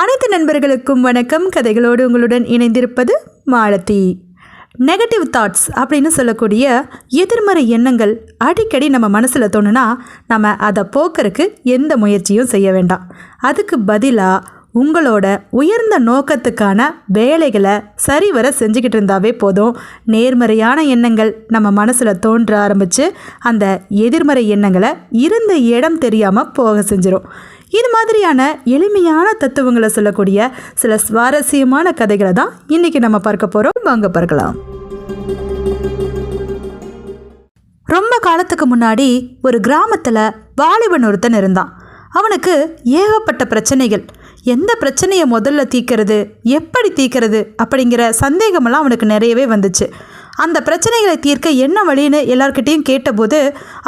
அனைத்து நண்பர்களுக்கும் வணக்கம். கதைகளோடு உங்களுடன் இணைந்திருப்பது மாலதி. நெகட்டிவ் தாட்ஸ் அப்படின்னு சொல்லக்கூடிய எதிர்மறை எண்ணங்கள் அடிக்கடி நம்ம மனசில் தோணுனா நம்ம அதை போக்குறதுக்கு எந்த முயற்சியும் செய்ய வேண்டாம். அதுக்கு பதிலாக உங்களோட உயர்ந்த நோக்கத்துக்கான வேலைகளை சரிவர செஞ்சுக்கிட்டு இருந்தாவே போதும். நேர்மறையான எண்ணங்கள் நம்ம மனசில் தோன்ற ஆரம்பித்து அந்த எதிர்மறை எண்ணங்களை இருந்த இடம் தெரியாமல் போக செஞ்சிடும் இது மாதிரியான எளிமையான தத்துவங்களை சொல்லக்கூடிய சில சுவாரஸ்யமான கதைகளை தான் இன்னைக்கு நம்ம பார்க்க போகிறோம் வாங்க பார்க்கலாம். ரொம்ப காலத்துக்கு முன்னாடி ஒரு கிராமத்தில் வாலிபன் ஒருத்தன் இருந்தான். அவனுக்கு ஏகப்பட்ட பிரச்சனைகள். எந்த பிரச்சனையை முதல்ல தீக்கிறது எப்படி தீக்கிறது அப்படிங்கிற சந்தேகமெல்லாம் அவனுக்கு நிறையவே வந்துச்சு. அந்த பிரச்சனைகளை தீர்க்க என்ன வழின்னு எல்லார்கிட்டேயும் கேட்டபோது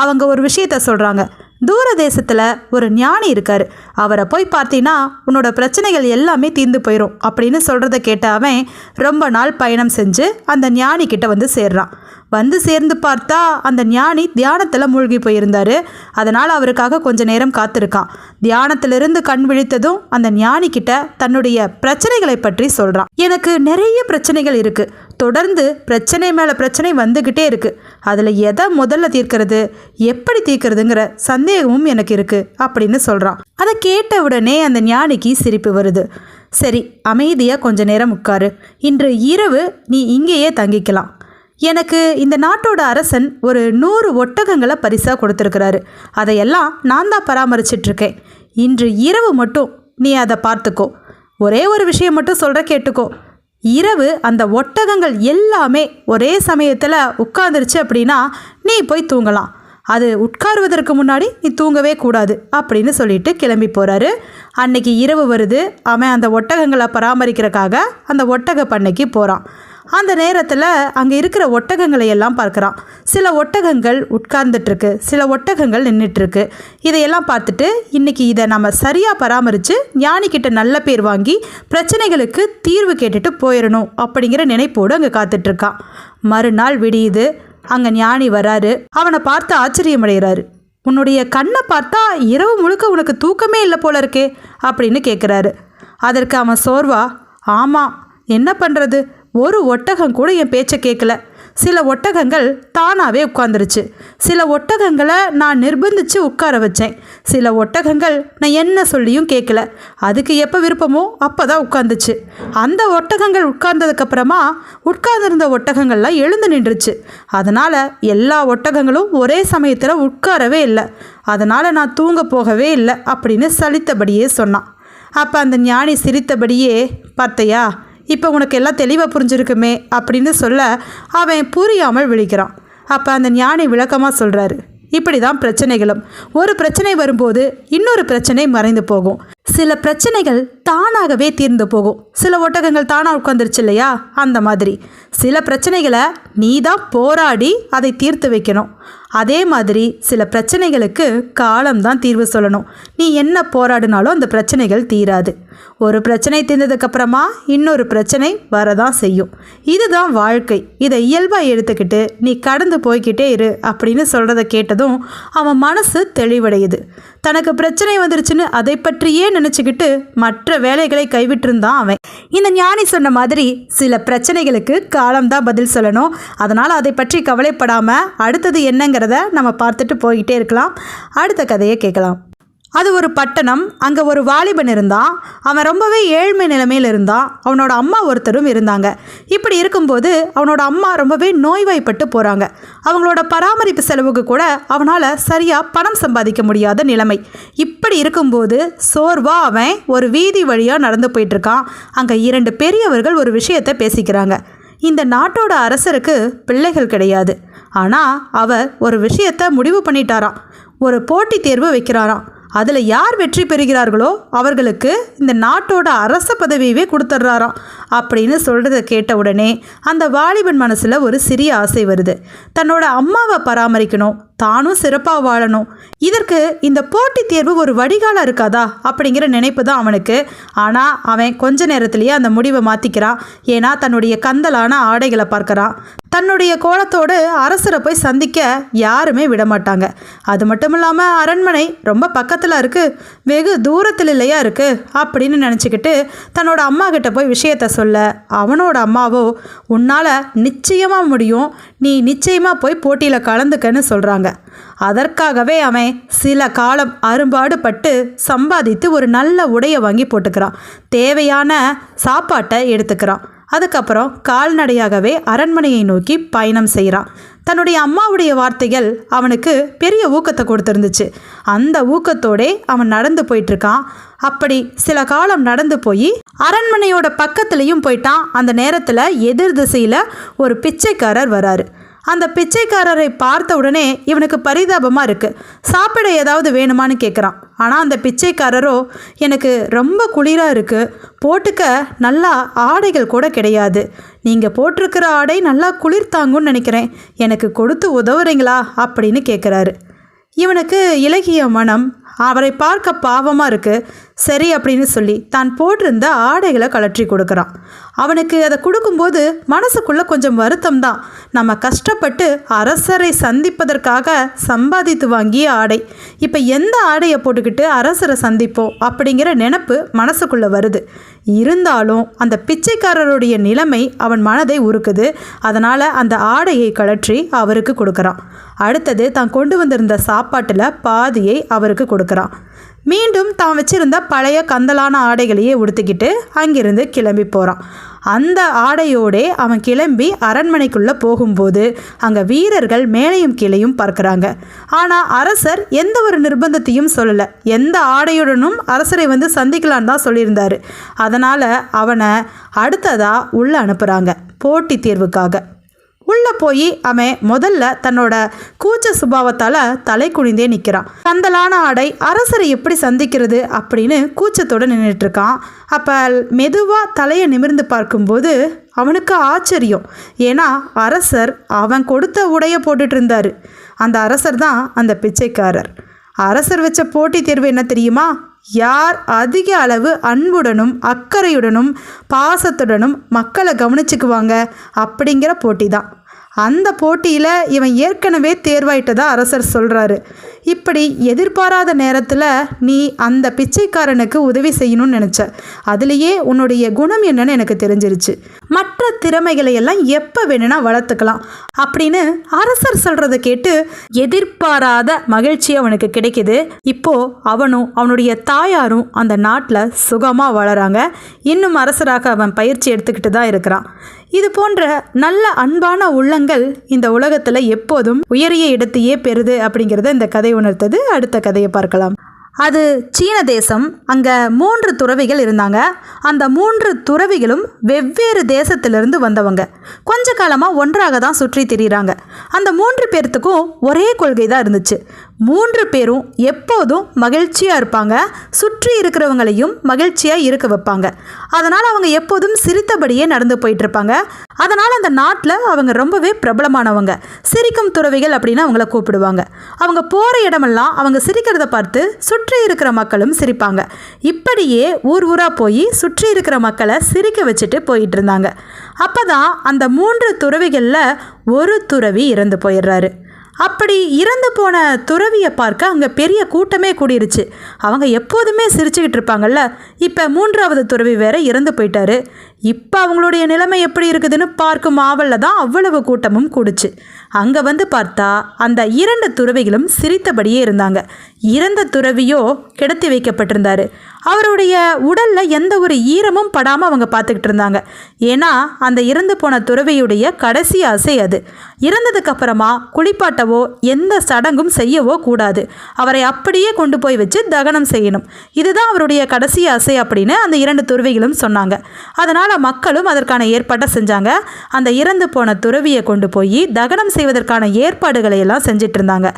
அவங்க ஒரு விஷயத்த சொல்கிறாங்க தூர தேசத்தில் ஒரு ஞானி இருக்கார். அவரை போய் பார்த்தீங்கன்னா உன்னோட பிரச்சனைகள் எல்லாமே தீர்ந்து போயிடும் அப்படின்னு சொல்கிறத கேட்ட அவன் ரொம்ப நாள் பயணம் செஞ்சு அந்த ஞானி கிட்ட வந்து சேர்றான். வந்து சேர்ந்து பார்த்தா அந்த ஞானி தியானத்தில் மூழ்கி போயிருந்தார். அதனால் அவருக்காக கொஞ்ச நேரம் காத்திருக்கான். தியானத்திலிருந்து கண் விழித்ததும் அந்த ஞானி கிட்ட தன்னுடைய பிரச்சனைகளை பற்றி சொல்கிறான் எனக்கு நிறைய பிரச்சனைகள் இருக்குது தொடர்ந்து பிரச்சனை மேலே பிரச்சனை வந்துக்கிட்டே இருக்குது அதில் எதை முதல்ல தீர்க்கிறது? எப்படி தீர்க்கிறதுங்கிற சந்தேகமும் எனக்கு இருக்குது அப்படின்னு சொல்கிறான் அதை கேட்ட உடனே அந்த ஞானிக்கு சிரிப்பு வருது. சரி அமைதியாக கொஞ்ச நேரம் உட்காரு. இன்று இரவு நீ இங்கேயே தங்கிக்கலாம். எனக்கு இந்த நாட்டோட அரசன் ஒரு நூறு ஒட்டகங்களை பரிசாக கொடுத்துருக்கிறாரு. அதையெல்லாம் நான் தான் பராமரிச்சிட்ருக்கேன். இன்று இரவு மட்டும் நீ அதை பார்த்துக்கோ. ஒரே ஒரு விஷயம் மட்டும் சொல்கிற கேட்டுக்கோ. இரவு அந்த ஒட்டகங்கள் எல்லாமே ஒரே சமயத்தில் உட்காந்துருச்சு அப்படின்னா நீ போய் தூங்கலாம். அது உட்காருவதற்கு முன்னாடி நீ தூங்கவே கூடாது அப்படின்னு சொல்லிட்டு கிளம்பி போகிறாரு அன்னைக்கு இரவு வருது. அவன் அந்த ஒட்டகங்களை பராமரிக்கிறக்காக அந்த ஒட்டக பண்ணைக்கு போகிறான் அந்த நேரத்தில் அங்கே இருக்கிற ஒட்டகங்களை எல்லாம் பார்க்குறான். சில ஒட்டகங்கள் உட்கார்ந்துட்டுருக்கு. சில ஒட்டகங்கள் நின்றுட்டுருக்கு இதையெல்லாம் பார்த்துட்டு இன்றைக்கி இதை நம்ம சரியாக பராமரித்து ஞானிக்கிட்ட நல்ல பேர் வாங்கி பிரச்சனைகளுக்கு தீர்வு கேட்டுட்டு போயிடணும் அப்படிங்கிற நினைப்போடு அங்கே காத்துட்ருக்கான் மறுநாள் விடியுது. அங்கே ஞானி வராரு. அவனை பார்த்து ஆச்சரியமடைகிறாரு. உன்னுடைய கண்ணை பார்த்தா இரவு முழுக்க உனக்கு தூக்கமே இல்லை போல இருக்கே அப்படின்னு கேட்குறாரு அதற்கு அவன் சோர்வா ஆமாம் என்ன பண்ணுறது ஒரு ஒட்டகம் கூட என் பேச்சை கேட்கல. சில ஒட்டகங்கள் தானாகவே உட்காந்துருச்சு சில ஒட்டகங்களை நான் நிர்பந்தித்து உட்கார வச்சேன். சில ஒட்டகங்கள் நான் என்ன சொல்லியும் கேட்கல. அதுக்கு எப்போ விருப்பமோ அப்போ தான் உட்காந்துச்சு அந்த ஒட்டகங்கள் உட்கார்ந்ததுக்கப்புறமா உட்கார்ந்திருந்த ஒட்டகங்கள்லாம் எழுந்து நின்றுச்சு. அதனால் எல்லா ஒட்டகங்களும் ஒரே சமயத்தில் உட்காரவே இல்லை. அதனால் நான் தூங்க போகவே இல்லை அப்படின்னு சலித்தபடியே சொன்னான். அப்போ அந்த ஞானி சிரித்தபடியே பார்த்தையா இப்போ உனக்கு எல்லாம் தெளிவாக புரிஞ்சிருக்குமே அப்படின்னு சொல்ல அவன் புரியாமல் விழிக்கிறான். அப்போ அந்த ஞானி விளக்கமாக சொல்கிறாரு இப்படி தான் பிரச்சனைகளும். ஒரு பிரச்சனை வரும்போது இன்னொரு பிரச்சனை மறைந்து போகும். சில பிரச்சனைகள் தானாகவே தீர்ந்து போகும். சில ஒட்டகங்கள் தானாக உட்காந்துருச்சு இல்லையா? அந்த மாதிரி. சில பிரச்சனைகளை நீ தான் போராடி அதை தீர்த்து வைக்கணும். அதே மாதிரி சில பிரச்சனைகளுக்கு காலம்தான் தீர்வு சொல்லணும். நீ என்ன போராடினாலும் அந்த பிரச்சனைகள் தீராது. ஒரு பிரச்சனை தீர்ந்ததுக்கப்புறமா இன்னொரு பிரச்சனை வரதான் செய்யும். இதுதான் வாழ்க்கை. இதை இயல்பாக எடுத்துக்கிட்டு நீ கடந்து போய்கிட்டே இரு அப்படின்னு சொல்கிறத கேட்டதும் அவன் மனசு தெளிவடையுது. தனக்கு பிரச்சனை வந்துருச்சுன்னு அதை பற்றியே நினச்சிக்கிட்டு மற்ற வேலைகளை கைவிட்டிருந்தான் அவன். இந்த ஞானி சொன்ன மாதிரி சில பிரச்சனைகளுக்கு காலம்தான் பதில் சொல்லணும். அதனால் அதை பற்றி கவலைப்படாமல் அடுத்தது என்னங்கிறத நம்ம பார்த்துட்டு போய்கிட்டே இருக்கலாம். அடுத்த கதையை கேட்கலாம். அது ஒரு பட்டணம் அங்கே ஒரு வாலிபன் இருந்தான் அவன் ரொம்பவே ஏழ்மை நிலைமையில் இருந்தான் அவனோட அம்மா ஒருத்தரும் இருந்தாங்க. இப்படி இருக்கும்போது அவனோட அம்மா ரொம்பவே நோய்வாய்ப்பட்டு போகிறாங்க அவங்களோட பராமரிப்பு செலவுக்கு கூட அவனால் சரியாக பணம் சம்பாதிக்க முடியாத நிலைமை. இப்படி இருக்கும்போது சோர்வா அவன் ஒரு வீதி வழியாக நடந்து போயிட்டுருக்கான். அங்கே இரண்டு பெரியவர்கள் ஒரு விஷயத்தை பேசிக்கிறாங்க. இந்த நாட்டோட அரசருக்கு பிள்ளைகள் கிடையாது. ஆனால் அவர் ஒரு விஷயத்தை முடிவு பண்ணிட்டாராம். ஒரு போட்டித் தேர்வு வைக்கிறாராம். அதில் யார் வெற்றி பெறுகிறார்களோ அவர்களுக்கு இந்த நாட்டோட அரச பதவியவே கொடுத்துட்றாராம் அப்படின்னு சொல்கிறத கேட்ட உடனே அந்த வாலிபன் மனசில் ஒரு சிறிய ஆசை வருது. தன்னோட அம்மாவை பராமரிக்கணும். தானும் சிறப்பாக வாழணும். இதற்கு இந்த போட்டித் தேர்வு ஒரு வடிகாலம் இருக்காதா? அப்படிங்கிற நினைப்பு தான் அவனுக்கு. ஆனால் அவன் கொஞ்ச நேரத்திலேயே அந்த முடிவை மாற்றிக்கிறான் ஏன்னா தன்னுடைய கந்தலான ஆடைகளை பார்க்கறான் தன்னுடைய கோலத்தோடு அரசரை போய் சந்திக்க யாருமே விட மாட்டாங்க அது மட்டும் இல்லாமல் அரண்மனை ரொம்ப பக்கத்தில் இருக்குது வெகு தூரத்தில் இல்லையா இருக்குது அப்படின்னு நினச்சிக்கிட்டு தன்னோட அம்மா கிட்ட போய் விஷயத்த சொல்ல அவனோட அம்மாவோ உன்னால் நிச்சயமாக முடியும். நீ நிச்சயமாக போய் போட்டியில் கலந்துக்கன்னு சொல்கிறாங்க அதற்காகவே அவன் சில காலம் அரும்பாடு பட்டு சம்பாதித்து ஒரு நல்ல உடையை வாங்கி போட்டுக்கிறான். தேவையான சாப்பாட்டை எடுத்துக்கிறான். அதுக்கப்புறம் கால்நடையாகவே அரண்மனையை நோக்கி பயணம் செய்கிறான். தன்னுடைய அம்மாவுடைய வார்த்தைகள் அவனுக்கு பெரிய ஊக்கத்தை கொடுத்துருந்துச்சு. அந்த ஊக்கத்தோடே அவன் நடந்து போயிட்டுருக்கான். அப்படி சில காலம் நடந்து போய் அரண்மனையோட பக்கத்துலேயும் போயிட்டான். அந்த நேரத்தில் எதிர் திசையில் ஒரு பிச்சைக்காரர் வராரு. அந்த பிச்சைக்காரரை பார்த்த உடனே இவனுக்கு பரிதாபமாக இருக்குது சாப்பிட ஏதாவது வேணுமான்னு கேட்குறான் ஆனால் அந்த பிச்சைக்காரரோ எனக்கு ரொம்ப குளிராக இருக்குது போட்டுக்க நல்லா ஆடைகள் கூட கிடையாது. நீங்கள் போட்டிருக்கிற ஆடை நல்லா குளிர் நினைக்கிறேன். எனக்கு கொடுத்து உதவுறீங்களா? அப்படின்னு கேட்குறாரு இவனுக்கு இலகிய மனம் அவரை பார்க்க பாவமாக இருக்குது சரி அப்படின்னு சொல்லி தான் போட்டிருந்த ஆடைகளை கலற்றி கொடுக்குறான். அவனுக்கு அதை கொடுக்கும்போது மனசுக்குள்ளே கொஞ்சம் வருத்தம் தான். நம்ம கஷ்டப்பட்டு அரசரை சந்திப்பதற்காக சம்பாதித்து வாங்கிய ஆடை. இப்போ எந்த ஆடையை போட்டுக்கிட்டு அரசரை சந்திப்போம் அப்படிங்கிற நினப்பு மனசுக்குள்ளே வருது. இருந்தாலும் அந்த பிச்சைக்காரருடைய நிலைமை அவன் மனதை உருக்குது. அதனால் அந்த ஆடையை கழற்றி அவருக்கு கொடுக்குறான். அடுத்தது தான் கொண்டு வந்திருந்த சாப்பாட்டில் பாதியை அவருக்கு கொடுக்குறான். மீண்டும் தான் வச்சிருந்த பழைய கந்தலான ஆடைகளையே உடுத்திக்கிட்டு அங்கிருந்து கிளம்பி போகிறான் அந்த ஆடையோடே அவன் கிளம்பி அரண்மனைக்குள்ளே போகும்போது அங்கே வீரர்கள் மேலையும் கீழையும் பார்க்குறாங்க ஆனால் அரசர் எந்த ஒரு நிர்பந்தத்தையும் சொல்லலை. எந்த ஆடையுடனும் அரசரை வந்து சந்திக்கலான்னு தான் சொல்லியிருந்தார். அதனால் அவனை அடுத்ததாக உள்ளே அனுப்புகிறாங்க போட்டித் தேர்வுக்காக. உள்ளே போய் அவன் முதல்ல தன்னோட கூச்ச சுபாவத்தால் தலை குனிந்தே நிற்கிறான். கந்தலான ஆடை அரசரை எப்படி சந்திக்கிறது? அப்படின்னு கூச்சத்தோடு நின்றுட்டு இருக்கான். அப்போ மெதுவாக தலையை நிமிர்ந்து பார்க்கும்போது அவனுக்கு ஆச்சரியம். ஏன்னா அரசர் அவன் கொடுத்த உடையை போட்டுட்டு இருந்தார். அந்த அரசர் தான் அந்த பிச்சைக்காரர். அரசர் வச்ச போட்டித் தேர்வு என்ன தெரியுமா? யார் அதிக அளவு அன்புடனும் அக்கறையுடனும் பாசத்துடனும் மக்களை கவனிச்சுக்குவாங்க? அப்படிங்கிற போட்டி தான் அந்த போட்டியில் இவன் ஏற்கனவே தேர்வாயிட்டதாக அரசர் சொல்கிறாரு இப்படி எதிர்பாராத நேரத்தில் நீ அந்த பிச்சைக்காரனுக்கு உதவி செய்யணும்னு நினச்ச. அதுலேயே உன்னுடைய குணம் என்னன்னு எனக்கு தெரிஞ்சிருச்சு. மற்ற திறமைகளை எல்லாம் எப்போ வேணும்னா வளர்த்துக்கலாம். அப்படின்னு அரசர் சொல்கிறத கேட்டு எதிர்பாராத மகிழ்ச்சி அவனுக்கு கிடைக்குது. இப்போ அவனும் அவனுடைய தாயாரும் அந்த நாட்டில் சுகமாக வளராங்க இன்னும் அரசராக அவன் பயிற்சி எடுத்துக்கிட்டு தான் இருக்கிறான். இது போன்ற நல்ல அன்பான உள்ளங்கள் இந்த உலகத்தில் எப்போதும் உயரிய இடத்தையே பெறுது அப்படிங்கிறத இந்த கதை உணர்த்தது. அடுத்த கதையை பார்க்கலாம். அது சீன தேசம். அங்கே மூன்று துறவிகள் இருந்தாங்க. அந்த மூன்று துறவிகளும் வெவ்வேறு தேசத்திலிருந்து வந்தவங்க. கொஞ்ச காலமாக ஒன்றாக தான் சுற்றி திரியிறாங்க. அந்த மூன்று பேர்த்துக்கும் ஒரே கொள்கை தான் இருந்துச்சு. மூன்று பேரும் எப்போதும் மகிழ்ச்சியாக இருப்பாங்க. சுற்றி இருக்கிறவங்களையும் மகிழ்ச்சியாக இருக்க வைப்பாங்க. அதனால் அவங்க எப்போதும் சிரித்தபடியே நடந்து போயிட்டுருப்பாங்க அதனால் அந்த நாட்டில் அவங்க ரொம்பவே பிரபலமானவங்க. சிரிக்கும் துறவிகள் அப்படின்னு அவங்கள கூப்பிடுவாங்க. அவங்க போகிற இடமெல்லாம் அவங்க சிரிக்கிறத பார்த்து சுற்றி இருக்கிற மக்களும் சிரிப்பாங்க. இப்படியே ஊர் ஊராக போய் சுற்றி இருக்கிற மக்களை சிரிக்க வச்சுட்டு போயிட்டு இருந்தாங்க. அப்போ தான் அந்த மூன்று துறவிகளில் ஒரு துறவி இறந்து போயிடுறாரு. அப்படி இறந்து போன துறவியை பார்க்க அங்கே பெரிய கூட்டமே கூடிருச்சு. அவங்க எப்போதுமே சிரிச்சுக்கிட்டு இருப்பாங்கல்ல? இப்போ மூன்றாவது துறவி வேற இறந்து போயிட்டாரு. இப்போ அவங்களுடைய நிலைமை எப்படி இருக்குதுன்னு பார்க்கும் ஆவலில் தான் அவ்வளவு கூட்டமும் கூடுச்சு. அங்கே வந்து பார்த்தா அந்த இரண்டு துறவிகளும் சிரித்தபடியே இருந்தாங்க. இறந்த துறவியோ கிடத்தி வைக்கப்பட்டிருந்தாரு. அவருடைய உடலில் எந்த ஒரு ஈரமும் படாமல் அவங்க பார்த்துக்கிட்டு இருந்தாங்க. ஏன்னா அந்த இறந்து போன துறவியுடைய கடைசி ஆசை அது. இறந்ததுக்கப்புறமா குளிப்பாட்டவோ எந்த சடங்கும் செய்யவோ கூடாது. அவரை அப்படியே கொண்டு போய் வச்சு தகனம் செய்யணும். இதுதான் அவருடைய கடைசி ஆசை அப்படின்னு அந்த இரண்டு துறவிகளும் சொன்னாங்க. அதனால் மக்களும் அதற்கான ஏற்பாட்டை செஞ்சாங்க. அந்த இறந்து போன துறவியை கொண்டு போய் தகனம் செய்வதற்கான ஏற்பாடுகளை எல்லாம் செஞ்சிட்டு இருந்தாங்க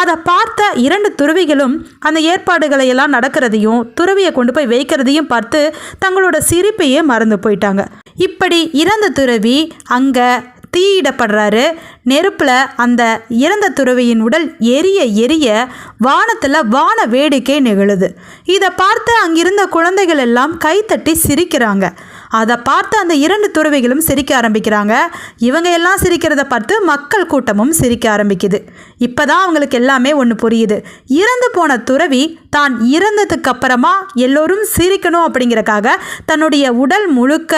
அதை பார்த்த இரண்டு துறவிகளும் அந்த ஏற்பாடுகளை எல்லாம் நடக்கிறதையும் துறவியை கொண்டு போய் வைக்கிறதையும் பார்த்து தங்களோட சிரிப்பையே மறந்து போயிட்டாங்க. இப்படி இறந்த துறவி அங்கே தீயிடப்படுறாரு. நெருப்பில் அந்த இறந்த துறவியின் உடல் எரிய எரிய வானத்தில் வான வேடிக்கை நிகழுது. இதை பார்த்து அங்கிருந்த குழந்தைகள் எல்லாம் கைத்தட்டி சிரிக்கிறாங்க. அதை பார்த்து அந்த இரண்டு துறவிகளும் சிரிக்க ஆரம்பிக்கிறாங்க. இவங்க எல்லாம் சிரிக்கிறத பார்த்து மக்கள் கூட்டமும் சிரிக்க ஆரம்பிக்குது. இப்போதான் அவங்களுக்கு எல்லாமே ஒன்று புரியுது. இறந்து போன துறவி தான் இறந்ததுக்கு அப்புறமா எல்லோரும் சிரிக்கணும் அப்படிங்கறக்காக தன்னுடைய உடல் முழுக்க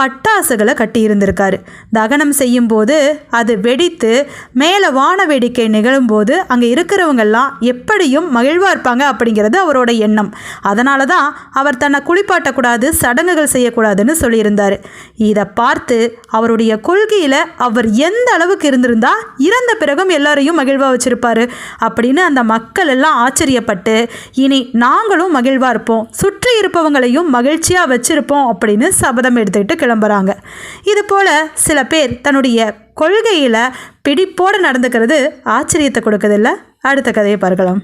பட்டாசுகளை கட்டி இருந்திருக்காரு. தகனம் செய்யும்போது அது வெடித்து மேலே வான வேடிக்கை நிகழும்போது அங்கே இருக்கிறவங்கெல்லாம் எப்படியும் மகிழ்வாக இருப்பாங்க அப்படிங்கிறது அவரோட எண்ணம். அதனால தான் அவர் தன்னை குளிப்பாட்டக்கூடாது சடங்குகள் செய்யக்கூடாதுன்னு சொல்லியிருந்தார். இதை பார்த்து அவருடைய கொள்கையில் அவர் எந்த அளவுக்கு இருந்திருந்தால் இறந்த பிறகும் எல்லாரையும் மகிழ்வாக வச்சுருப்பாரு அப்படின்னு அந்த மக்கள் எல்லாம் ஆச்சரியப்பட்டு இனி நாங்களும் மகிழ்வாக இருப்போம் சுற்றி இருப்பவங்களையும் மகிழ்ச்சியாக வச்சுருப்போம் அப்படின்னு சபதம் எடுத்துக்கிட்டு கிளம்புறாங்க. இது போல் சில பேர் தன்னுடைய கொள்கையில் பிடிப்போடு நடந்துக்கிறது ஆச்சரியத்தை கொடுக்குறதில்ல அடுத்த கதையை பார்க்கலாம்.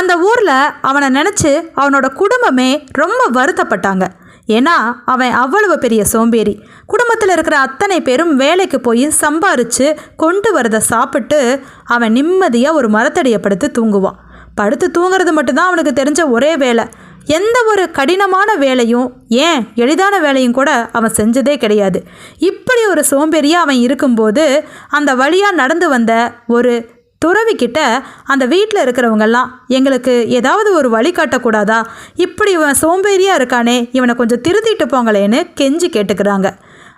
அந்த ஊரில் அவனை நினச்சி அவனோட குடும்பமே ரொம்ப வருத்தப்பட்டாங்க. ஏன்னா அவன் அவ்வளவு பெரிய சோம்பேறி. குடும்பத்தில் இருக்கிற அத்தனை பேரும் வேலைக்கு போய் சம்பாரித்து கொண்டு வரதை சாப்பிட்டு அவன் நிம்மதியாக ஒரு மரத்தடியை படுத்து தூங்குவான். படுத்து தூங்குறது மட்டும்தான் அவனுக்கு தெரிஞ்ச ஒரே வேலை. எந்த ஒரு கடினமான வேலையும் ஏன் எளிதான வேலையும் கூட அவன் செஞ்சதே கிடையாது. இப்படி ஒரு சோம்பேறியாக அவன் இருக்கும்போது அந்த வழியாக நடந்து வந்த ஒரு துறவிக்கிட்ட அந்த வீட்டில் இருக்கிறவங்கெல்லாம் எங்களுக்கு ஏதாவது ஒரு வழி காட்டக்கூடாதா? இப்படி இவன் சோம்பேறியாக இருக்கானே இவனை கொஞ்சம் திருத்திட்டு போங்களேன்னு கெஞ்சி கேட்டுக்கிறாங்க.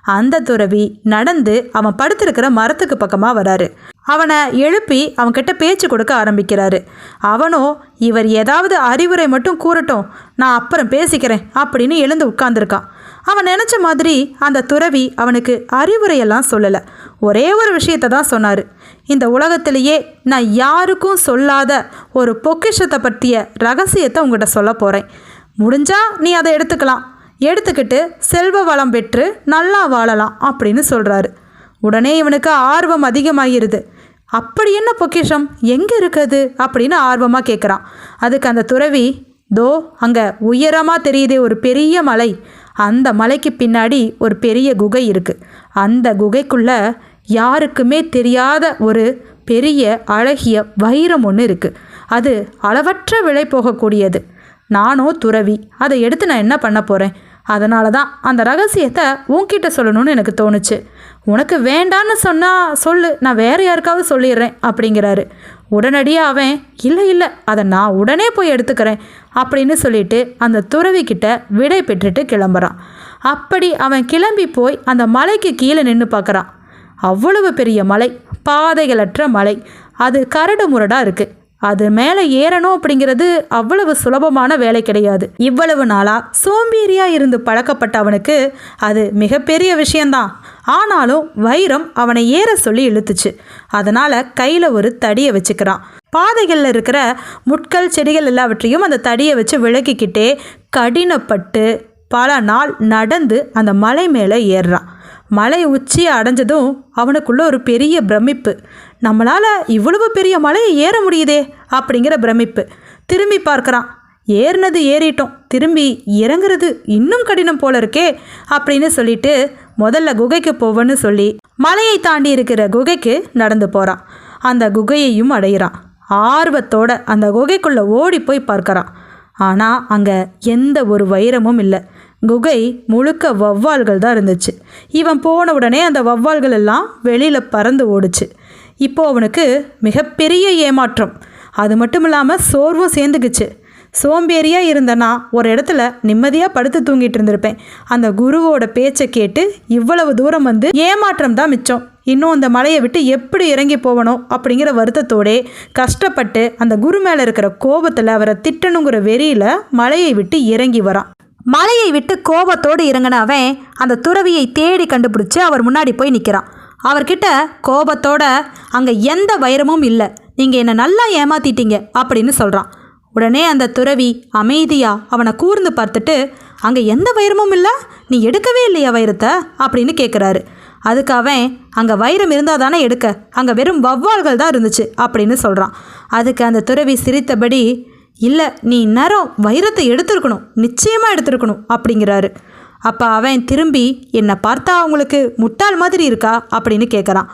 அந்த துறவி நடந்து அவன் படுத்திருக்கிற மரத்துக்கு பக்கமாக வராரு. அவனை எழுப்பி அவன்கிட்ட பேச்சு கொடுக்க ஆரம்பிக்கிறாரு. அவனும் இவர் ஏதாவது அறிவுரை மட்டும் கூறட்டும் நான் அப்புறம் பேசிக்கிறேன் அப்படின்னு எழுந்து உட்கார்ந்துருக்கான். அவன் நினச்ச மாதிரி அந்த துறவி அவனுக்கு அறிவுரையெல்லாம் சொல்லலை. ஒரே ஒரு விஷயத்தை தான் சொன்னார். இந்த உலகத்திலேயே நான் யாருக்கும் சொல்லாத ஒரு பொக்கிஷத்தை பற்றிய ரகசியத்தை உங்கள்கிட்ட சொல்ல போகிறேன் முடிஞ்சால் நீ அதை எடுத்துக்கலாம். எடுத்துக்கிட்டு செல்வ வளம் பெற்று நல்லா வாழலாம் அப்படின்னு சொல்கிறாரு உடனே இவனுக்கு ஆர்வம் அதிகமாகிருது. அப்படி என்ன பொக்கிஷம்? எங்கே இருக்குது? அப்படின்னு ஆர்வமாக கேட்குறான் அதுக்கு அந்த துறவி தோ அங்கே உயரமாக தெரியுதே ஒரு பெரிய மலை. அந்த மலைக்கு பின்னாடி ஒரு பெரிய குகை இருக்குது அந்த குகைக்குள்ளே யாருக்குமே தெரியாத ஒரு பெரிய அழகிய வைரம் ஒன்று இருக்குது அது அளவற்ற விலை போகக்கூடியது. நானோ துறவி. அதை எடுத்து நான் என்ன பண்ண போகிறேன் அதனால தான் அந்த ரகசியத்தை உன்கிட்ட சொல்லணும்னு எனக்கு தோணுச்சு. உனக்கு வேண்டான்னு சொன்னால் சொல்லு நான் வேறு யாருக்காவது சொல்லிடுறேன் அப்படிங்கிறாரு. உடனடியாக அவன் இல்லை இல்லை அதை நான் உடனே போய் எடுத்துக்கிறேன் அப்படின்னு சொல்லிட்டு அந்த துறவிக்கிட்ட விடை பெற்றுட்டு கிளம்புறான். அப்படி அவன் கிளம்பி போய் அந்த மலைக்கு கீழே நின்று பார்க்குறான் அவ்வளவு பெரிய மலை பாதைகளற்ற மலை. அது கரடு முரடாக இருக்குது அது மேலே ஏறணும் அப்படிங்கிறது அவ்வளவு சுலபமான வேலை கிடையாது. இவ்வளவு நாளாக சோம்பேறியாக இருந்து பழக்கப்பட்ட அவனுக்கு அது மிகப்பெரிய விஷயந்தான் ஆனாலும் வைரம் அவனை ஏற சொல்லி இழுத்துச்சு. அதனால் கையில் ஒரு தடியை வச்சுக்கிறான். பாதைகளில் இருக்கிற முட்கள் செடிகள் எல்லாவற்றையும் அந்த தடியை வச்சு விளக்கிக்கிட்டே கடினப்பட்டு பல நாள் நடந்து அந்த மலை மேலே ஏறுறான். மலை உச்சியை அடைஞ்சதும் அவனுக்குள்ள ஒரு பெரிய பிரமிப்பு. நம்மளால் இவ்வளவு பெரிய மலையை ஏற முடியுதே அப்படிங்கிற பிரமிப்பு. திரும்பி பார்க்குறான். ஏறினது ஏறிட்டோம். திரும்பி இறங்குறது இன்னும் கடினம் போல இருக்கே அப்படின்னு சொல்லிட்டு முதல்ல குகைக்கு போவன்னு சொல்லி மலையை தாண்டி இருக்கிற குகைக்கு நடந்து போகிறான் அந்த குகையையும் அடையிறான். ஆர்வத்தோட அந்த குகைக்குள்ளே ஓடி போய் பார்க்குறான். ஆனால் அங்கே எந்த ஒரு வைரமும் இல்லை. குகை முழுக்க வவ்வால்கள் தான் இருந்துச்சு. இவன் போன உடனே அந்த வவ்வால்கள் எல்லாம் வெளியில் பறந்து ஓடுச்சு. இப்போது அவனுக்கு மிகப்பெரிய ஏமாற்றம். அது மட்டும் இல்லாமல் சோர்வும் சேர்ந்துக்குச்சு. சோம்பேறியாக இருந்தனா ஒரு இடத்துல நிம்மதியாக படுத்து தூங்கிட்டு இருந்திருப்பேன். அந்த குருவோட பேச்சை கேட்டு இவ்வளவு தூரம் வந்து ஏமாற்றம் தான் மிச்சம். இன்னும் அந்த மலையை விட்டு எப்படி இறங்கி போகணும் அப்படிங்கிற வருத்தத்தோடே கஷ்டப்பட்டு அந்த குரு மேலே இருக்கிற கோபத்தில் அவரை திட்டணுங்கிற வெறியில் மலையை விட்டு இறங்கி வரான். மலையை விட்டு கோபத்தோடு இறங்கின அவன் அந்த துறவியை தேடி கண்டுபிடிச்சு அவர் முன்னாடி போய் நிற்கிறான் அவர்கிட்ட கோபத்தோட அங்கே எந்த வைரமும் இல்லை. நீங்கள் என்னை நல்லா ஏமாத்திட்டீங்க அப்படின்னு சொல்கிறான் உடனே அந்த துறவி அமைதியா அவனை கூர்ந்து பார்த்துட்டு அங்கே எந்த வைரமும் இல்லை? நீ எடுக்கவே இல்லையா வைரத்தை? அப்படின்னு கேட்குறாரு அதுக்கு அவன் அங்கே வைரம் இருந்தால் தானே எடுக்க? அங்கே வெறும் வவ்வால்கள் தான் இருந்துச்சு அப்படின்னு சொல்கிறான் அதுக்கு அந்த துறவி சிரித்தபடி இல்லை நீ இந்நேரம் வைரத்தை எடுத்திருக்கணும். நிச்சயமாக எடுத்திருக்கணும் அப்படிங்கிறாரு. அப்போ அவன் திரும்பி என்னை பார்த்தா அவங்களுக்கு முட்டாள் மாதிரி இருக்கா? அப்படின்னு கேட்குறான்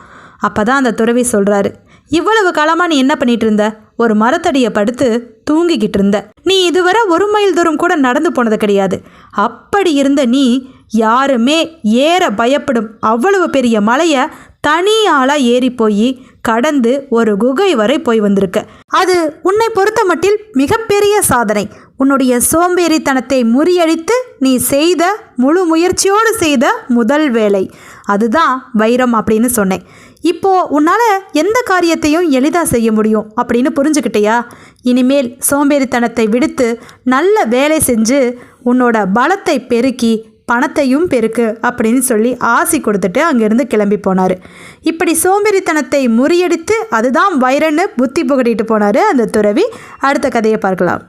அப்போ தான் அந்த துறவி சொல்கிறாரு இவ்வளவு காலமாக நீ என்ன பண்ணிகிட்டு இருந்த? ஒரு மரத்தடியை படுத்து தூங்கிக்கிட்டு இருந்த. நீ இதுவரை ஒரு மைல் தூரம் கூட நடந்து போனது கிடையாது. அப்படி இருந்த நீ யாருமே ஏற பயப்படும் அவ்வளவு பெரிய மலையை தனி ஆளாக ஏறி போய் கடந்து ஒரு குகை வரை போய் வந்திருக்க. அது உன்னை பொறுத்த மட்டில் மிகப்பெரிய சாதனை. உன்னுடைய சோம்பேறித்தனத்தை முறியடித்து நீ செய்த முழு முயற்சியோடு செய்த முதல் வேலை. அதுதான் வைரம் அப்படின்னு சொன்னேன். இப்போ உன்னால் எந்த காரியத்தையும் எளிதாக செய்ய முடியும் அப்படின்னு புரிஞ்சுக்கிட்டியா? இனிமேல் சோம்பேறித்தனத்தை விடுத்து நல்ல வேலை செஞ்சு உன்னோட பலத்தை பெருக்கி பணத்தையும் பெருக்கு அப்படின்னு சொல்லி ஆசி கொடுத்துட்டு அங்கேருந்து கிளம்பி போனார். இப்படி சோம்பேறித்தனத்தை முறியடித்து அதுதான் வைரன்னு புத்தி புகட்டிட்டு போனார் அந்த துறவி. அடுத்த கதையை பார்க்கலாம்.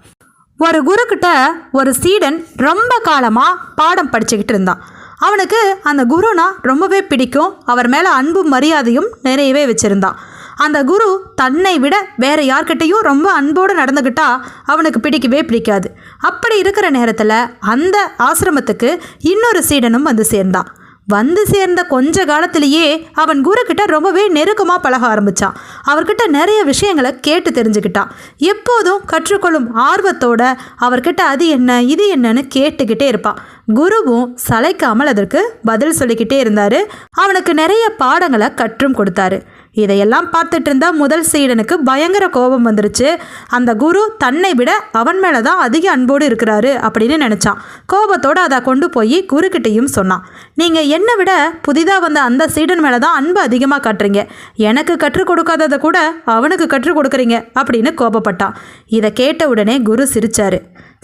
ஒரு குருக்கிட்ட ஒரு சீடன் ரொம்ப காலமாக பாடம் படிச்சுக்கிட்டு இருந்தான். அவனுக்கு அந்த குருனா ரொம்பவே பிடிக்கும். அவர் மேலே அன்பும் மரியாதையும் நிறையவே வச்சுருந்தான் அந்த குரு தன்னை விட வேறு யார்கிட்டையும் ரொம்ப அன்போடு நடந்துக்கிட்டா அவனுக்கு பிடிக்கவே பிடிக்காது. அப்படி இருக்கிற நேரத்தில் அந்த ஆசிரமத்துக்கு இன்னொரு சீடனும் வந்து சேர்ந்தான். வந்து சேர்ந்த கொஞ்ச காலத்திலேயே அவன் குருக்கிட்ட ரொம்பவே நெருக்கமாக பழக ஆரம்பித்தான் அவர்கிட்ட நிறைய விஷயங்களை கேட்டு தெரிஞ்சுக்கிட்டான். எப்போதும் கற்றுக்கொள்ளும் ஆர்வத்தோட அவர்கிட்ட அது என்ன இது என்னன்னு கேட்டுக்கிட்டே இருப்பான். குருவும் சளைக்காமல் அதற்கு பதில் சொல்லிக்கிட்டே இருந்தார். அவனுக்கு நிறைய பாடங்களை கற்றும் கொடுத்தாரு. இதையெல்லாம் பார்த்துட்டு இருந்தா முதல் சீடனுக்கு பயங்கர கோபம் வந்துருச்சு. அந்த குரு தன்னை விட அவன் மேலே தான் அதிக அன்போடு இருக்கிறாரு அப்படின்னு நினச்சான். கோபத்தோடு அதை கொண்டு போய் குருக்கிட்டையும் சொன்னான். நீங்கள் என்னை விட புதிதாக வந்த அந்த சீடன் மேலே தான் அன்பு அதிகமாக காட்டுறீங்க. எனக்கு கற்றுக் கொடுக்காததை கூட அவனுக்கு கற்றுக் கொடுக்குறீங்க அப்படின்னு கோபப்பட்டான். இதை கேட்ட உடனே குரு சிரிச்சாரு.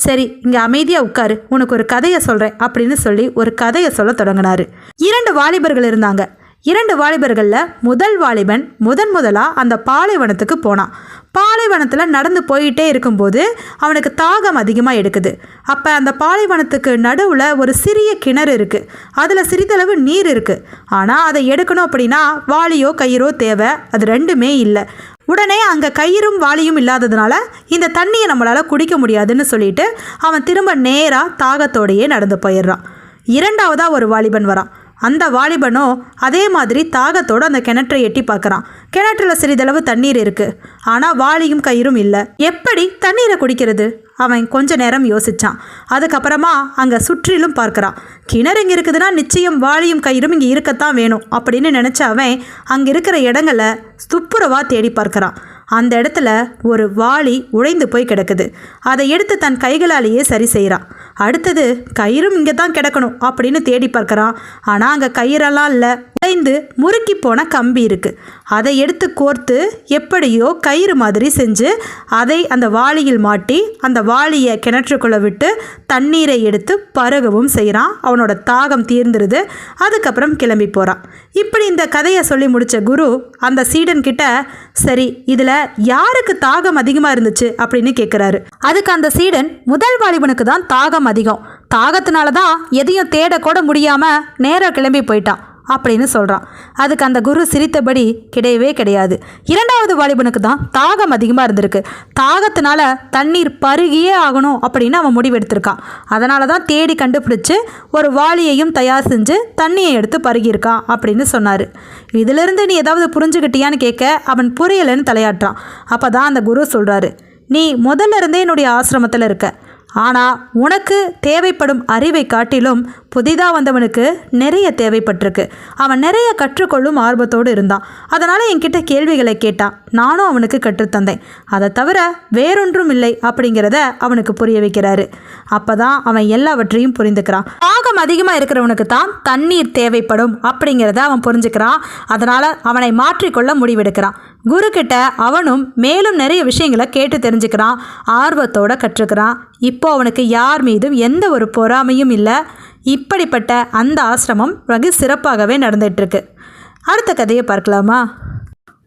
சரி இங்கே அமைதியாக உட்காரு. உனக்கு ஒரு கதையை சொல்கிறேன் அப்படின்னு சொல்லி ஒரு கதையை சொல்ல தொடங்கினாரு. இரண்டு வாலிபர்கள் இருந்தாங்க. இரண்டு வாலிபர்களில் முதல் வாலிபன் முதன் முதலாக அந்த பாலைவனத்துக்கு போனான். பாலைவனத்தில் நடந்து போயிட்டே இருக்கும்போது அவனுக்கு தாகம் அதிகமாக எடுக்குது. அப்போ அந்த பாலைவனத்துக்கு நடுவில் ஒரு சிறிய கிணறு இருக்குது அதில் சிறிதளவு நீர் இருக்குது ஆனால் அதை எடுக்கணும் அப்படின்னா வாளியோ கயிறோ தேவை. அது ரெண்டுமே இல்லை. உடனே அங்கே கயிறும் வாளியும் இல்லாததுனால இந்த தண்ணியை நம்மளால் குடிக்க முடியாதுன்னு சொல்லிட்டு அவன் திரும்ப நேராக தாகத்தோடையே நடந்து போயிடுறான். இரண்டாவதாக ஒரு வாலிபன் வரான். அந்த வாலிபனோ அதே மாதிரி தாகத்தோடு அந்த கிணற்றை எட்டி பார்க்குறான். கிணற்றுல சிறிதளவு தண்ணீர் இருக்குது ஆனால் வாளியும் கயிறும் இல்லை. எப்படி தண்ணீரை குடிக்கிறது? அவன் கொஞ்ச நேரம் யோசித்தான் அதுக்கப்புறமா அங்கே சுற்றிலும் பார்க்குறான். கிணறு இங்கே இருக்குதுன்னா நிச்சயம் வாளியும் கயிறும் இங்கே இருக்கத்தான் வேணும் அப்படின்னு நினச்ச அவன் அங்கே இருக்கிற இடங்களை துப்புரவாக தேடி பார்க்குறான். அந்த இடத்துல ஒரு வாளி உடைந்து போய் கிடக்குது. அதை எடுத்து தன் கைகளாலேயே சரி செய்கிறான் அடுத்தது கயிறும் இங்கே தான் கிடக்கணும் அப்படின்னு தேடி பார்க்குறான் ஆனால் அங்கே கயிறெல்லாம் இல்லை. உடைந்து முறுக்கி போன கம்பி இருக்குது அதை எடுத்து கோர்த்து எப்படியோ கயிறு மாதிரி செஞ்சு அதை அந்த வாளியில் மாட்டி அந்த வாளியை கிணற்றுக்குள்ளே விட்டு தண்ணீரை எடுத்து பருகவும் செய்கிறான் அவனோட தாகம் தீர்ந்துருது. அதுக்கப்புறம் கிளம்பி போகிறான் இப்படி இந்த கதையை சொல்லி முடித்த குரு அந்த சீடன் கிட்ட சரி இதில் யாருக்கு தாகம் அதிகமாக இருந்துச்சு? அப்படின்னு கேட்குறாரு அதுக்கு அந்த சீடன் முதல் வாலிபனுக்கு தான் தாகம் அதிகம். தாகத்தினால தான் எதையும் தேடக்கூட முடியாமல் நேராக கிளம்பி போயிட்டான். அப்படின்னு சொல்கிறான் அதுக்கு அந்த குரு சிரித்தபடி கிடையவே கிடையாது. இரண்டாவது வாலிபனுக்கு தான் தாகம் அதிகமாக இருந்திருக்கு. தாகத்தினால தண்ணீர் பருகியே ஆகணும் அப்படின்னு அவன் முடிவெடுத்திருக்கான். அதனால தான் தேடி கண்டுபிடிச்சு ஒரு வாளியையும் தயார் செஞ்சு தண்ணியை எடுத்து பருகியிருக்கான் அப்படின்னு சொன்னார். இதிலிருந்து நீ ஏதாவது புரிஞ்சுக்கிட்டியான்னு கேட்க அவன் புரியலைன்னு தலையாட்டுறான். அப்போ தான் அந்த குரு சொல்கிறாரு நீ முதல்ல இருந்தே என்னுடைய ஆசிரமத்தில் இருக்க. ஆனால் உனக்கு தேவைப்படும் அறிவை காட்டிலும் புதிதாக வந்தவனுக்கு நிறைய தேவைப்பட்டிருக்கு. அவன் நிறைய கற்றுக்கொள்ளும் ஆர்வத்தோடு இருந்தான். அதனால் என்கிட்ட கேள்விகளை கேட்டான். நானும் அவனுக்கு கற்றுத்தந்தேன் அதை தவிர வேறொன்றும் இல்லை அப்படிங்கிறத அவனுக்கு புரிய வைக்கிறாரு. அப்போ தான் அவன் எல்லாவற்றையும் புரிந்துக்கிறான். தாகம் அதிகமாக இருக்கிறவனுக்கு தான் தண்ணீர் தேவைப்படும் அப்படிங்கிறத அவன் புரிஞ்சுக்கிறான். அதனால் அவனை மாற்றிக்கொள்ள முடிவெடுக்கிறான். குருக்கிட்ட அவனும் மேலும் நிறைய விஷயங்களை கேட்டு தெரிஞ்சுக்கிறான் ஆர்வத்தோட கற்றுக்கிறான். இப்போ அவனுக்கு யார் மீதும் எந்த ஒரு பொறாமையும் இல்லை. இப்படிப்பட்ட அந்த ஆசிரமம் வெகு சிறப்பாகவே நடந்துகிட்ருக்கு அடுத்த கதையை பார்க்கலாமா?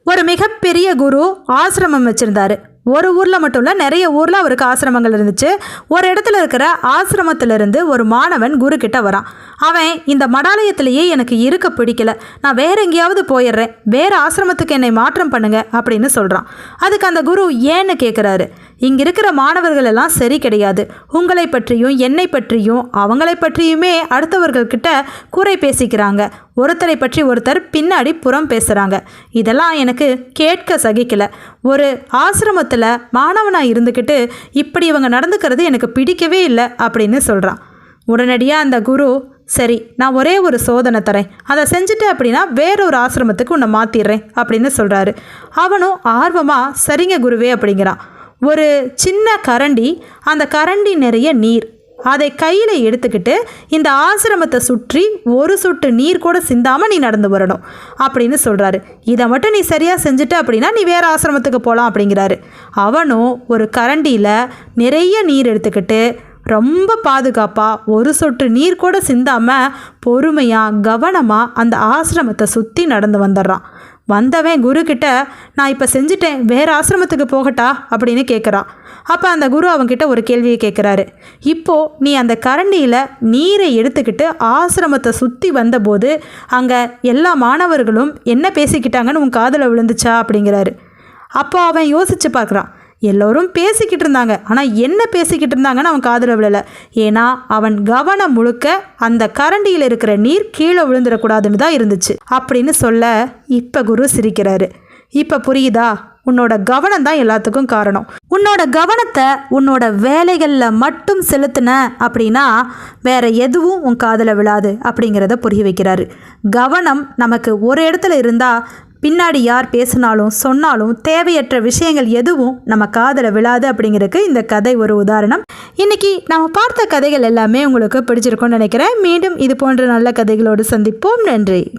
ஒரு மிகப்பெரிய குரு ஆசிரமம் வச்சுருந்தாரு. ஒரு ஊரில் மட்டும் இல்லை நிறைய ஊரில் அவருக்கு ஆசிரமங்கள் இருந்துச்சு. ஒரு இடத்துல இருக்கிற ஆசிரமத்திலிருந்து ஒரு மாணவன் குரு கிட்ட வரான். அவன் இந்த மடாலயத்திலேயே எனக்கு இருக்க பிடிக்கல. நான் வேற எங்கேயாவது போயிடுறேன். வேற ஆசிரமத்துக்கு என்னை மாற்றம் பண்ணுங்க அப்படின்னு சொல்கிறான் அதுக்கு அந்த குரு ஏன்னு கேட்குறாரு இங்கே இருக்கிற மாணவர்கள் எல்லாம் சரி கிடையாது. உங்களை பற்றியும் என்னை பற்றியும் அவங்களை பற்றியுமே அடுத்தவர்கள்கிட்ட குறை பேசிக்கிறாங்க. ஒருத்தரை பற்றி ஒருத்தர் பின்னாடி புறம் பேசுகிறாங்க இதெல்லாம் எனக்கு கேட்க சகிக்கல. ஒரு ஆசிரமத்தில் மாணவனாக இருந்துக்கிட்டு இப்படி இவங்க நடந்துக்கிறது எனக்கு பிடிக்கவே இல்லை அப்படின்னு சொல்கிறான் உடனடியாக அந்த குரு சரி நான் ஒரே ஒரு சோதனை தரேன். அதை செஞ்சுட்டு அப்படின்னா வேறொரு ஆசிரமத்துக்கு உன்னை மாற்றிடுறேன் அப்படின்னு சொல்கிறாரு அவனும் ஆர்வமாக சரிங்க குருவே அப்படிங்கிறான். ஒரு சின்ன கரண்டி அந்த கரண்டி நிறைய நீர். அதை கையில் எடுத்துக்கிட்டு இந்த ஆசிரமத்தை சுற்றி ஒரு சொட்டு நீர் கூட சிந்தாமல் நீ நடந்து வரணும். அப்படின்னு சொல்கிறாரு இதை மட்டும் நீ சரியாக செஞ்சுட்ட அப்படின்னா நீ வேறு ஆசிரமத்துக்கு போகலாம் அப்படிங்கிறாரு. அவனும் ஒரு கரண்டியில் நிறைய நீர் எடுத்துக்கிட்டு ரொம்ப பாதுகாப்பாக ஒரு சொட்டு நீர் கூட சிந்தாமல் பொறுமையாக கவனமாக அந்த ஆசிரமத்தை சுற்றி நடந்து வந்துடுறான். வந்தவன் குரு கிட்ட நான் இப்போ செஞ்சுட்டேன் வேறு ஆசிரமத்துக்கு போகட்டா? அப்படின்னு கேட்குறான் அப்போ அந்த குரு அவங்கிட்ட ஒரு கேள்வியை கேட்குறாரு இப்போ நீ அந்த கரண்டியில் நீரை எடுத்துக்கிட்டு ஆசிரமத்தை சுற்றி வந்தபோது அங்கே எல்லா மாணவர்களும் என்ன பேசிக்கிட்டாங்கன்னு உன் காதில் விழுந்துச்சா? அப்படிங்கிறாரு. அப்போ அவன் யோசிச்சு பார்க்குறான். எல்லோரும் பேசிக்கிட்டு இருந்தாங்க ஆனால் என்ன பேசிக்கிட்டு இருந்தாங்கன்னு அவன் காதில் விழலை. ஏன்னா அவன் கவனம் முழுக்க அந்த கரண்டியில் இருக்கிற நீர் கீழே விழுந்துடக்கூடாதுன்னு தான் இருந்துச்சு. அப்படின்னு சொல்ல இப்போ குரு சிரிக்கிறாரு. இப்போ புரியுதா? உன்னோட கவனம் தான் எல்லாத்துக்கும் காரணம். உன்னோட கவனத்தை உன்னோட வேலைகளில் மட்டும் செலுத்தின அப்படின்னா வேற எதுவும் உன் காதில் விழாது அப்படிங்கிறத புரிய வைக்கிறாரு. கவனம் நமக்கு ஒரு இடத்துல இருந்தால் பின்னாடி யார் பேசினாலும் சொன்னாலும் தேவையற்ற விஷயங்கள் எதுவும் நம்ம காதில் விழாது அப்படிங்கிறதுக்கு இந்த கதை ஒரு உதாரணம். இன்னைக்கு நம்ம பார்த்த கதைகள் எல்லாமே உங்களுக்கு பிடிச்சிருக்கும்னு நினைக்கிறேன். மீண்டும் இது போன்ற நல்ல கதைகளோடு சந்திப்போம். நன்றி.